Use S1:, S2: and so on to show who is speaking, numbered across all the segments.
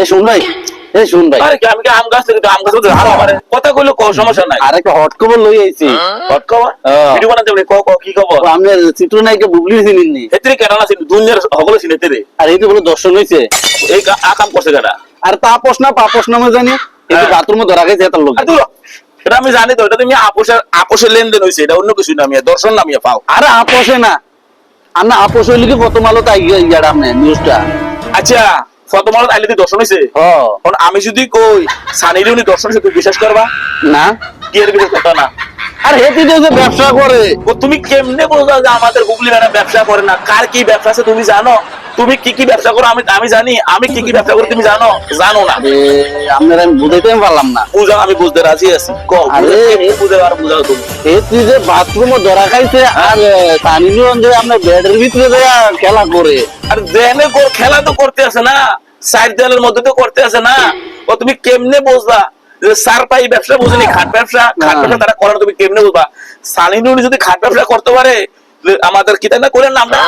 S1: এ শুন ভাই এ শুন ভাই।
S2: আরে আমি কি আম গাছ থেকে আম গাছ থেকে হারো আমারে কথা কইলে কো সমস্যা নাই।
S1: আর একটা হট খবর লই আইছি।
S2: হট
S1: হ্যাঁ।
S2: ভিডিও বানাতে বলে ক ক কি খবর?
S1: আমি চিত্র নাইকে বুবলি
S2: কেন না? চিনি দুনিয়ার সকলে চিনি তেরে
S1: আর এই তো বলে দর্শন হইছে।
S2: এই আকাম করছে কেডা?
S1: আর না নামে জানি। এই
S2: হ্যাঁ।
S1: বাথরুমে ধরা গেছে তার লোক।
S2: এটা আমি জানি তো এটা তুমি আপোষের আপোষের লেনদেন হইছে এটা অন্য কিছু না আমি দর্শন নামিয়ে পাও।
S1: আরে আপসে না। আর না আপস হইলে কি প্রথম আলো তাই ইয়ার আপনি নিউজটা
S2: আচ্ছা। ফতমালত আইলে দর্শন হইছে
S1: হ
S2: আমি যদি কই সানির উনি দর্শন হইছে তুই বিশ্বাস করবা
S1: না।
S2: কি এর বিশ্বাস করতা না?
S1: আর হেতি যে ব্যবসা করে
S2: তুমি কেমনে বলছো যে আমাদের হুগলি ম্যাডাম ব্যবসা করে না? কার কি ব্যবসা আছে তুমি জানো? তুমি কি কি ব্যবসা করো? আমি আমি জানি। আমি কি কি ব্যবসা করি তুমি জানো? জানো না।
S1: আপনারা আমি বুঝাইতে পারলাম না।
S2: বুঝাও আমি বুঝতে রাজি আছি।
S1: আরে।
S2: বুঝে আর বুঝাও তুমি।
S1: হেতি যে বাথরুমে ধরা খাইছে আর নিয়ন যে আপনার বেডের ভিতরে খেলা করে।
S2: আর দেনে খেলা তো করতে আছে না। সাইড দেয়ালের মধ্যে তো করতে আছে না। ও তুমি কেমনে বুঝবা? যে সার পাই ব্যবসা বুঝিনি খাট ব্যবসা খাট ব্যবসা তারা করে তুমি কেমনে বুঝবা? সানিনুনি যদি খাট ব্যবসা করতে পারে আমাদের কি তাই না করে নামটা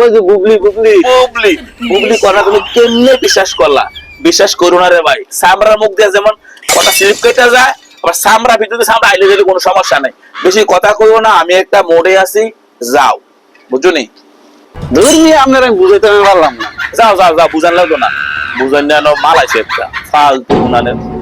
S1: ওই যে বুবলি বুবলি।
S2: বুবলি। বুবলি করা তুমি কেমনে বিশ্বাস করলা? বিশ্বাস করো না রে ভাই। সামরার মুখ দিয়ে যেমন কথা স্লিপ কেটে যায় আবার সামরা ভিতরে সামরা আইলে গেলে কোনো সমস্যা নাই। বেশি কথা কইও না আমি একটা মোড়ে আছি যাও। বুঝছ নি?
S1: ধর আপনারা আমি বুঝাইতে পারলাম না।
S2: যাও যাও যাও বুঝান লাগতো না। বুঝান যেন মাল আছে একটা ফালতু উনানের।